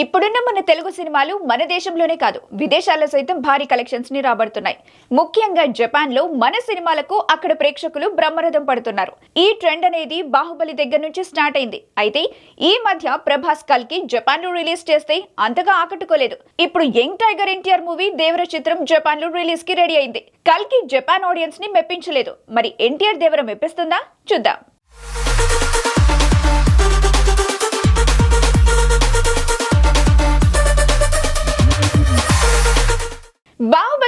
ఇప్పుడున్న మన తెలుగు సినిమాలు మన దేశంలోనే కాదు విదేశాల్లో సైతం భారీ కలెక్షన్స్ని రాబడుతున్నాయి. ముఖ్యంగా జపాన్లో మన సినిమాలకు అక్కడ ప్రేక్షకులు బ్రహ్మరథం పడుతున్నారు. ఈ ట్రెండ్ అనేది బాహుబలి దగ్గర నుంచి స్టార్ట్ అయింది. అయితే ఈ మధ్య ప్రభాస్ కల్కి జపాన్లో రిలీజ్ చేస్తే అంతగా ఆకట్టుకోలేదు. ఇప్పుడు young tiger NTR movie Devara చిత్రం జపాన్లో రిలీజ్కి రెడీ అయింది. కల్కి జపాన్ ఆడియన్స్ని మెప్పించలేదు. మరి ఎన్టీఆర్ దేవర మెప్పిస్తుందా? చూద్దాం.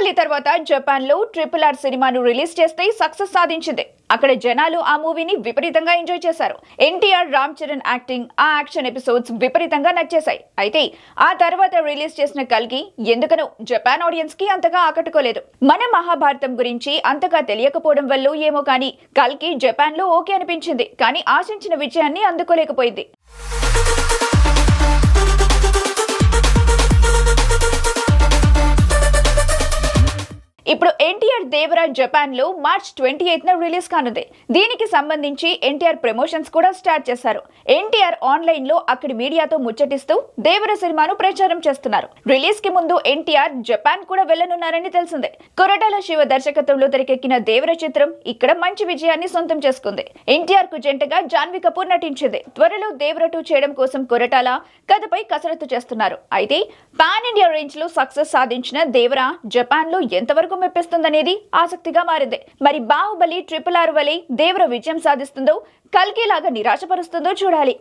బాహుబలి తర్వాత జపాన్లో ట్రిపుల్ ఆర్ సినిమాను రిలీజ్ చేస్తే సక్సెస్ సాధించింది. అక్కడ జనాలు ఆ మూవీని విపరీతంగా ఎంజాయ్ చేశారు. ఎన్టీఆర్ రామ్ చరణ్ యాక్టింగ్ ఆ యాక్షన్ ఎపిసోడ్స్ విపరీతంగా నచ్చేశాయి. అయితే ఆ తర్వాత రిలీజ్ చేసిన కల్కి ఎందుకనో జపాన్ ఆడియన్స్కి అంతగా ఆకట్టుకోలేదు. మన మహాభారతం గురించి అంతగా తెలియకపోవడం వల్ల ఏమో కానీ కల్కి జపాన్లో ఓకే అనిపించింది. కానీ ఆశించిన విజయాన్ని అందుకోలేకపోయింది. ఇప్పుడు ఎన్టీఆర్ దేవరాజ్ జపాన్లో మార్చ్ ట్వంటీ ఎయిత్ న రిలీజ్ కానుంది. దీనికి సంబంధించి ఎన్టీఆర్ ప్రమోషన్స్ కూడా స్టార్ట్ చేశారు. ఎన్టీఆర్ ఆన్లైన్లో అక్కడి మీడియాతో ముచ్చటిస్తూ దేవర సినిమాను ప్రచారం చేస్తున్నారు. రిలీజ్కి ముందు ఎన్టీఆర్ జపాన్ కూడా వెళ్ళనున్నారని తెలిసిందే. కొరటాల శివ దర్శకత్వంలో తెరకెక్కిన దేవర చిత్రం ఇక్కడ మంచి విజయాన్ని సొంతం చేసుకుంది. ఎన్టీఆర్కు జంటగా జాన్వి కపూర్ నటించింది. త్వరలో దేవర టూ చేయడం కోసం కొరటాల కథపై కసరత్తు చేస్తున్నారు. అయితే పాన్ ఇండియా రేంజ్లో సక్సెస్ సాధించిన దేవర జపాన్లో ఎంతవరకు మెప్పిస్తుందనేది ఆసక్తిగా మారింది. మరి బాహుబలి ట్రిపుల్ ఆర్ వలె దేవర విజయం సాధిస్తుందో కల్కి లాగా నిరాశపరుస్తుందో చూడాలి.